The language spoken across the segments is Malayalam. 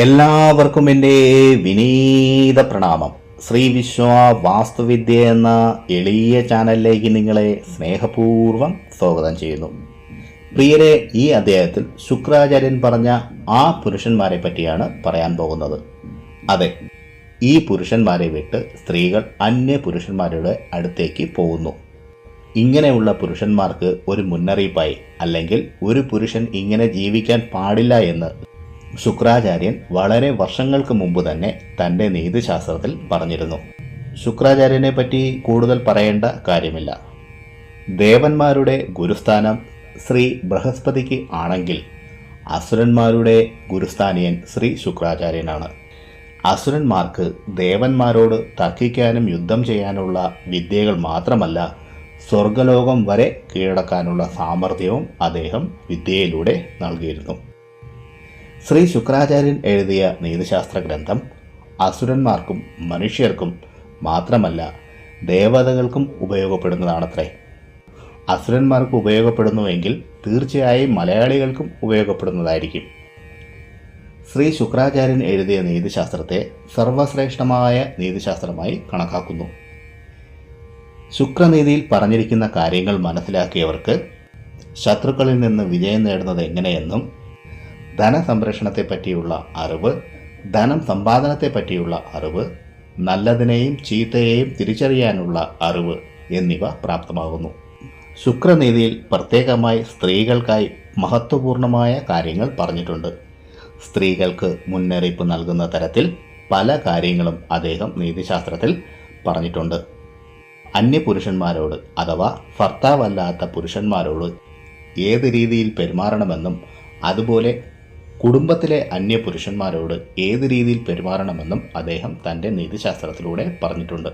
എല്ലാവർക്കും എന്റെ വിനീത പ്രണാമം. ശ്രീ വിശ്വ വാസ്തുവിദ്യ എന്ന എളിയ ചാനലിലേക്ക് നിങ്ങളെ സ്നേഹപൂർവം സ്വാഗതം ചെയ്യുന്നു. പ്രിയരെ ഈ അധ്യായത്തിൽ ശുക്രാചാര്യൻ പറഞ്ഞ ആ പുരുഷന്മാരെ പറ്റിയാണ് പറയാൻ പോകുന്നത്. അതെ ഈ പുരുഷന്മാരെ വിട്ട് സ്ത്രീകൾ അന്യ പുരുഷന്മാരുടെ അടുത്തേക്ക് പോകുന്നു. ഇങ്ങനെയുള്ള പുരുഷന്മാർക്ക് ഒരു മുന്നറിയിപ്പായി അല്ലെങ്കിൽ ഒരു പുരുഷൻ ഇങ്ങനെ ജീവിക്കാൻ പാടില്ല എന്ന് ശുക്രാചാര്യൻ വളരെ വർഷങ്ങൾക്ക് മുമ്പ് തന്നെ തന്റെ നീതിശാസ്ത്രത്തിൽ പറഞ്ഞിരുന്നു. ശുക്രാചാര്യനെ പറ്റി കൂടുതൽ പറയേണ്ട കാര്യമില്ല. ദേവന്മാരുടെ ഗുരുസ്ഥാനം ശ്രീ ബൃഹസ്പതിക്ക് ആണെങ്കിൽ അസുരന്മാരുടെ ഗുരുസ്ഥാനിയൻ ശ്രീ ശുക്രാചാര്യനാണ്. അസുരന്മാർക്ക് ദേവന്മാരോട് തർക്കിക്കാനും യുദ്ധം ചെയ്യാനുള്ള വിദ്യകൾ മാത്രമല്ല സ്വർഗലോകം വരെ കീഴടക്കാനുള്ള സാമർഥ്യവും അദ്ദേഹം വിദ്യയിലൂടെ നൽകിയിരുന്നു. ശ്രീ ശുക്രാചാര്യൻ എഴുതിയ നീതിശാസ്ത്ര ഗ്രന്ഥം അസുരന്മാർക്കും മനുഷ്യർക്കും മാത്രമല്ല ദേവതകൾക്കും ഉപയോഗപ്പെടുന്നതാണത്രേ. അസുരന്മാർക്ക് ഉപയോഗപ്പെടുന്നുവെങ്കിൽ തീർച്ചയായും മലയാളികൾക്കും ഉപയോഗപ്പെടുന്നതായിരിക്കും. ശ്രീ ശുക്രാചാര്യൻ എഴുതിയ നീതിശാസ്ത്രത്തെ സർവശ്രേഷ്ഠമായ നീതിശാസ്ത്രമായി കണക്കാക്കുന്നു. ശുക്രനീതിയിൽ പറഞ്ഞിരിക്കുന്ന കാര്യങ്ങൾ മനസ്സിലാക്കിയവർക്ക് ശത്രുക്കളിൽ നിന്ന് വിജയം നേടുന്നത് എങ്ങനെയെന്നും ധനസംരക്ഷണത്തെ പറ്റിയുള്ള അറിവ് ധനം സമ്പാദനത്തെ പറ്റിയുള്ള അറിവ് നല്ലതിനെയും ചീത്തയെയും തിരിച്ചറിയാനുള്ള അറിവ് എന്നിവ പ്രാപ്തമാകുന്നു. ശുക്രനീതിയിൽ പ്രത്യേകമായി സ്ത്രീകൾക്കായി മഹത്വപൂർണമായ കാര്യങ്ങൾ പറഞ്ഞിട്ടുണ്ട്. സ്ത്രീകൾക്ക് മുന്നറിയിപ്പ് നൽകുന്ന തരത്തിൽ പല കാര്യങ്ങളും അദ്ദേഹം നീതിശാസ്ത്രത്തിൽ പറഞ്ഞിട്ടുണ്ട്. അന്യപുരുഷന്മാരോട് അഥവാ ഭർത്താവല്ലാത്ത പുരുഷന്മാരോട് ഏത് രീതിയിൽ പെരുമാറണമെന്നും അതുപോലെ കുടുംബത്തിലെ അന്യപുരുഷന്മാരോട് ഏത് രീതിയിൽ പെരുമാറണമെന്നും അദ്ദേഹം തന്റെ നീതിശാസ്ത്രത്തിലൂടെ പറഞ്ഞിട്ടുണ്ട്.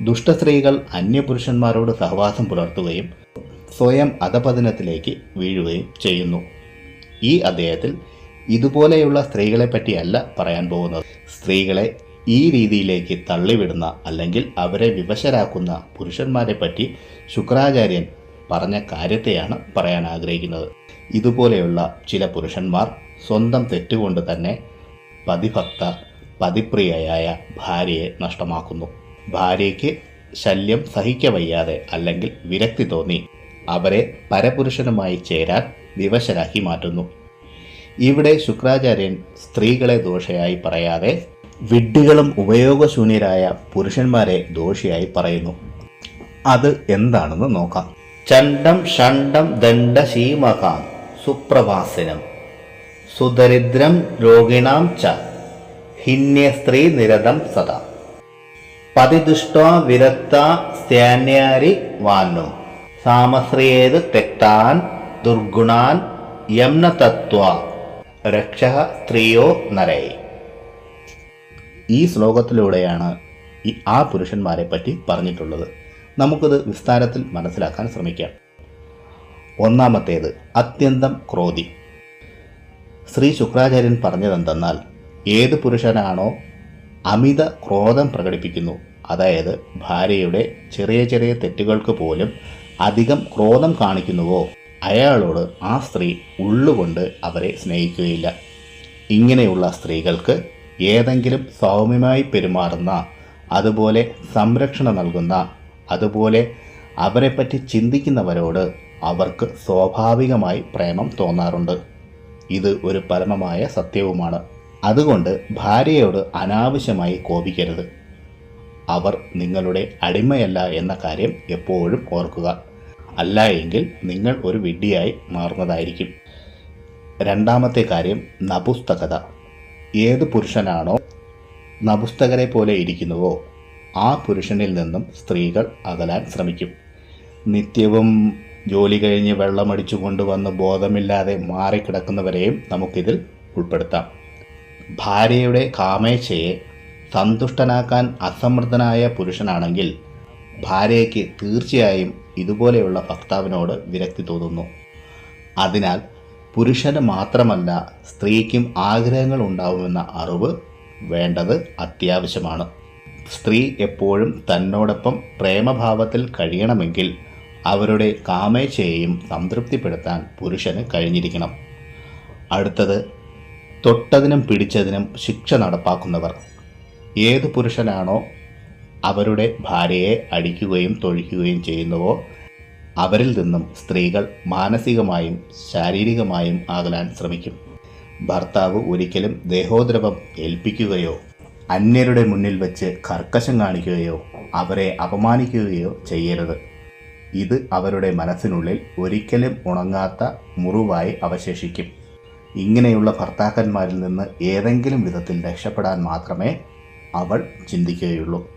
ദുഷ്ടസ്ത്രീകൾ അന്യപുരുഷന്മാരോട് സഹവാസം പുലർത്തുകയും സ്വയം അധപതനത്തിലേക്ക് വീഴുകയും ചെയ്യുന്നു. ഈ അദ്ദേഹത്തിൽ ഇതുപോലെയുള്ള സ്ത്രീകളെ പറ്റിയല്ല പറയാൻ പോകുന്നത്. സ്ത്രീകളെ ഈ രീതിയിലേക്ക് തള്ളിവിടുന്ന അല്ലെങ്കിൽ അവരെ വിവശരാക്കുന്ന പുരുഷന്മാരെ പറ്റി ശുക്രാചാര്യൻ പറഞ്ഞ കാര്യത്തെയാണ് പറയാൻ ആഗ്രഹിക്കുന്നത്. ഇതുപോലെയുള്ള ചില പുരുഷന്മാർ സ്വന്തം തെറ്റുകൊണ്ട് തന്നെ പതിഭക്ത പതിപ്രിയയായ ഭാര്യയെ നഷ്ടമാക്കുന്നു. ഭാര്യയ്ക്ക് ശല്യം സഹിക്കവയ്യാതെ അല്ലെങ്കിൽ വിരക്തി തോന്നി അവരെ പരപുരുഷനുമായി ചേരാൻ വിവശരാക്കി മാറ്റുന്നു. ഇവിടെ ശുക്രാചാര്യൻ സ്ത്രീകളെ ദോഷയായി പറയാതെ വിഡ്ഢികളും ഉപയോഗശൂന്യരായ പുരുഷന്മാരെ ദോഷിയായി പറയുന്നു. അത് എന്താണെന്ന് നോക്കാം. ചണ്ടം ഷണ്ടം ദണ്ഡശീമകാം സുപ്രഭാസിനം സുദരിദ്രം രോഗിണാം ച. ഹിന്യ സ്ത്രീ നിരതം സദാ. പതിദുഷ്ട വിരക്ത സ്ഥാനാരി വാനു സാമശ്രിയേത് തെക്താൻ ദുർഗുണാൻ യംന തത്വ. രക്ഷ സ്ത്രീയോ നരൈ. ഈ ശ്ലോകത്തിലൂടെയാണ് ഈ ആ പുരുഷന്മാരെ പറ്റി പറഞ്ഞിട്ടുള്ളത്. നമുക്കത് വിസ്താരത്തിൽ മനസ്സിലാക്കാൻ ശ്രമിക്കാം. ഒന്നാമത്തേത് അത്യന്തം ക്രോധി. ശ്രീ ശുക്രാചാര്യൻ പറഞ്ഞതെന്തെന്നാൽ ഏത് പുരുഷനാണോ അമിത ക്രോധം പ്രകടിപ്പിക്കുന്നു അതായത് ഭാര്യയുടെ ചെറിയ ചെറിയ തെറ്റുകൾക്ക് പോലും അധികം ക്രോധം കാണിക്കുന്നുവോ അയാളോട് ആ സ്ത്രീ ഉള്ളുകൊണ്ട് അവരെ സ്നേഹിക്കുകയില്ല. ഇങ്ങനെയുള്ള സ്ത്രീകൾക്ക് ഏതെങ്കിലും സൗമ്യമായി പെരുമാറുന്ന അതുപോലെ സംരക്ഷണം നൽകുന്ന അതുപോലെ അവരെപ്പറ്റി ചിന്തിക്കുന്നവരോട് അവർക്ക് സ്വാഭാവികമായി പ്രേമം തോന്നാറുണ്ട്. ഇത് ഒരു പരമമായ സത്യവുമാണ്. അതുകൊണ്ട് ഭാര്യയോട് അനാവശ്യമായി കോപിക്കരുത്. അവർ നിങ്ങളുടെ അടിമയല്ല എന്ന കാര്യം എപ്പോഴും ഓർക്കുക. അല്ല എങ്കിൽ നിങ്ങൾ ഒരു വിഡ്ഢിയായി മാറുന്നതായിരിക്കും. രണ്ടാമത്തെ കാര്യം നപുസ്തകത. ഏത് പുരുഷനാണോ നപുസ്തകരെ പോലെ ഇരിക്കുന്നുവോ ആ പുരുഷനിൽ നിന്നും സ്ത്രീകൾ അകലാൻ ശ്രമിക്കും. നിത്യവും ജോലി കഴിഞ്ഞ് വെള്ളമടിച്ചു കൊണ്ടുവന്ന് ബോധമില്ലാതെ മാറിക്കിടക്കുന്നവരെയും നമുക്കിതിൽ ഉൾപ്പെടുത്താം. ഭാര്യയുടെ കാമേച്ഛയെ സന്തുഷ്ടനാക്കാൻ അസമൃദ്ധനായ പുരുഷനാണെങ്കിൽ ഭാര്യയ്ക്ക് തീർച്ചയായും ഇതുപോലെയുള്ള ഭക്താവിനോട് വിരക്തി തോന്നുന്നു. അതിനാൽ പുരുഷന് മാത്രമല്ല സ്ത്രീക്കും ആഗ്രഹങ്ങൾ ഉണ്ടാവുമെന്ന അറിവ് വേണ്ടത് അത്യാവശ്യമാണ്. സ്ത്രീ എപ്പോഴും തന്നോടൊപ്പം പ്രേമഭാവത്തിൽ കഴിയണമെങ്കിൽ അവരുടെ കാമേച്ഛയെയും സംതൃപ്തിപ്പെടുത്താൻ പുരുഷന് കഴിഞ്ഞിരിക്കണം. അടുത്തത് തൊട്ടതിനും പിടിച്ചതിനും ശിക്ഷ നടപ്പാക്കുന്നവർ. ഏത് പുരുഷനാണോ അവരുടെ ഭാര്യയെ അടിക്കുകയും തൊഴിക്കുകയും ചെയ്യുന്നുവോ അവരിൽ നിന്നും സ്ത്രീകൾ മാനസികമായും ശാരീരികമായും അകലാൻ ശ്രമിക്കും. ഭർത്താവ് ഒരിക്കലും ദേഹോദ്രവം ഏൽപ്പിക്കുകയോ അന്യരുടെ മുന്നിൽ വെച്ച് കർക്കശം കാണിക്കുകയോ അവരെ അപമാനിക്കുകയോ ചെയ്യരുത്. ഇത് അവരുടെ മനസ്സിനുള്ളിൽ ഒരിക്കലും ഉണങ്ങാത്ത മുറിവായി അവശേഷിക്കും. ഇങ്ങനെയുള്ള ഭർത്താക്കന്മാരിൽ നിന്ന് ഏതെങ്കിലും വിധത്തിൽ രക്ഷപ്പെടാൻ മാത്രമേ അവൾ ചിന്തിക്കുകയുള്ളൂ.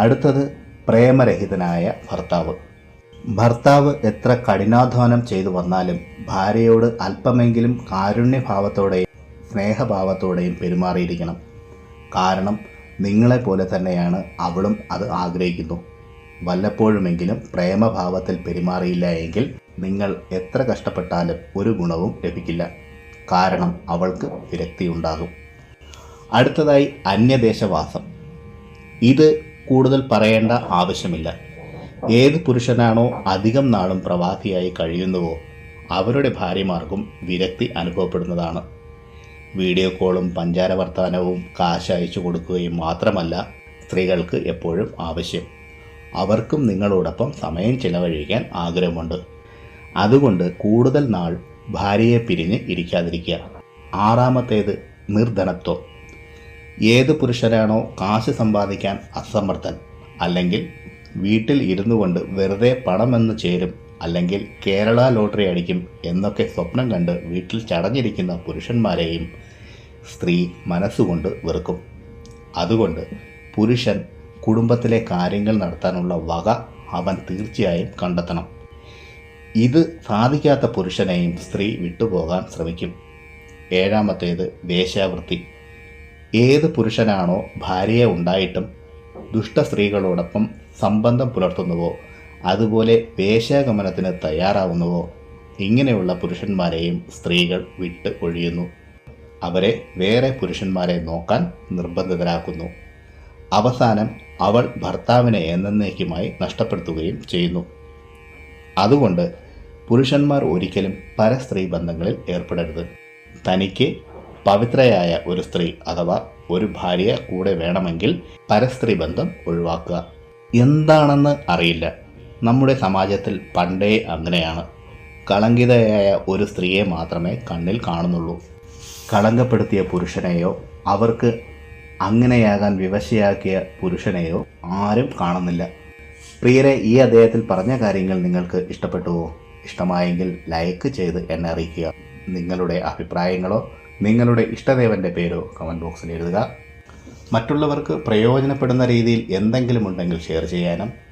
അടുത്തത് പ്രേമരഹിതനായ ഭർത്താവ്. ഭർത്താവ് എത്ര കഠിനാധ്വാനം ചെയ്തു വന്നാലും ഭാര്യയോട് അല്പമെങ്കിലും കാരുണ്യഭാവത്തോടെയും സ്നേഹഭാവത്തോടെയും പെരുമാറിയിരിക്കണം. കാരണം നിങ്ങളെപ്പോലെ തന്നെയാണ് അവളും അത് ആഗ്രഹിക്കുന്നു. വല്ലപ്പോഴുമെങ്കിലും പ്രേമഭാവത്തിൽ പെരുമാറിയില്ല എങ്കിൽ നിങ്ങൾ എത്ര കഷ്ടപ്പെട്ടാലും ഒരു ഗുണവും ലഭിക്കില്ല. കാരണം അവൾക്ക് വിരക്തിയുണ്ടാകും. അടുത്തതായി അന്യദേശവാസം. ഇത് കൂടുതൽ പറയേണ്ട ആവശ്യമില്ല. ഏത് പുരുഷനാണോ അധികം നാളും പ്രവാസിയായി കഴിയുന്നുവോ അവരുടെ ഭാര്യമാർക്കും വിരക്തി അനുഭവപ്പെടുന്നതാണ്. വീഡിയോ കോളും പഞ്ചാര വർത്തമാനവും കാശ് അയച്ചു കൊടുക്കുകയും മാത്രമല്ല സ്ത്രീകൾക്ക് എപ്പോഴും ആവശ്യം. അവർക്കും നിങ്ങളോടൊപ്പം സമയം ചിലവഴിക്കാൻ ആഗ്രഹമുണ്ട്. അതുകൊണ്ട് കൂടുതൽ നാൾ ഭാര്യയെ പിരിഞ്ഞ് ഇരിക്കാതിരിക്കുക. ആറാമത്തേത് നിർധനത്വം. ഏത് പുരുഷനാണോ കാശ് സമ്പാദിക്കാൻ അസമർത്ഥൻ അല്ലെങ്കിൽ വീട്ടിൽ ഇരുന്നു കൊണ്ട് വെറുതെ പണമെന്ന് ചേരും അല്ലെങ്കിൽ കേരള ലോട്ടറി അടിക്കും എന്നൊക്കെ സ്വപ്നം കണ്ട് വീട്ടിൽ ചടഞ്ഞിരിക്കുന്ന പുരുഷന്മാരെയും സ്ത്രീ മനസ്സുകൊണ്ട് വെറുക്കും. അതുകൊണ്ട് പുരുഷൻ കുടുംബത്തിലെ കാര്യങ്ങൾ നടത്താനുള്ള വക അവൻ തീർച്ചയായും കണ്ടെത്തണം. ഇത് സാധിക്കാത്ത പുരുഷനെയും സ്ത്രീ വിട്ടുപോകാൻ ശ്രമിക്കും. ഏഴാമത്തേത് വേശ്യാവൃത്തി. ഏത് പുരുഷനാണോ ഭാര്യയെ ഉണ്ടായിട്ടും ദുഷ്ട സ്ത്രീകളോടൊപ്പം സംബന്ധം പുലർത്തുന്നുവോ അതുപോലെ വേശ്യാഗമനത്തിന് തയ്യാറാവുന്നുവോ? ഇങ്ങനെയുള്ള പുരുഷന്മാരെയും സ്ത്രീകൾ വിട്ട് ഒഴിയുന്നു. അവരെ വേറെ പുരുഷന്മാരെ നോക്കാൻ നിർബന്ധിതരാക്കുന്നു. അവസാനം അവൾ ഭർത്താവിനെ എന്നേക്കുമായി നഷ്ടപ്പെടുത്തുകയും ചെയ്യുന്നു. അതുകൊണ്ട് പുരുഷന്മാർ ഒരിക്കലും പരസ്ത്രീ ബന്ധങ്ങളിൽ ഏർപ്പെടരുത്. തനിക്ക് പവിത്രയായ ഒരു സ്ത്രീ അഥവാ ഒരു ഭാര്യ കൂടെ വേണമെങ്കിൽ പരസ്ത്രീ ബന്ധം ഒഴിവാക്കുക. എന്താണെന്ന് അറിയില്ല. നമ്മുടെ സമാജത്തിൽ പണ്ടേ അങ്ങനെയാണ്. കളങ്കിതയായ ഒരു സ്ത്രീയെ മാത്രമേ കണ്ണിൽ കാണുന്നുള്ളൂ. കളങ്കപ്പെടുത്തിയ പുരുഷനെയോ അവർക്ക് അങ്ങനെയാകാൻ വിവശയാക്കിയ പുരുഷനെയോ ആരും കാണുന്നില്ല. പ്രിയരെ ഈ അദ്ദേഹത്തിൽ പറഞ്ഞ കാര്യങ്ങൾ നിങ്ങൾക്ക് ഇഷ്ടപ്പെട്ടുവോ? ഇഷ്ടമായെങ്കിൽ ലൈക്ക് ചെയ്ത് എന്നെ അറിയിക്കുക. നിങ്ങളുടെ അഭിപ്രായങ്ങളോ നിങ്ങളുടെ ഇഷ്ടദേവന്റെ പേരോ കമന്റ് ബോക്സിൽ എഴുതുക. മറ്റുള്ളവർക്ക് പ്രയോജനപ്പെടുന്ന രീതിയിൽ എന്തെങ്കിലും ഉണ്ടെങ്കിൽ ഷെയർ ചെയ്യാനും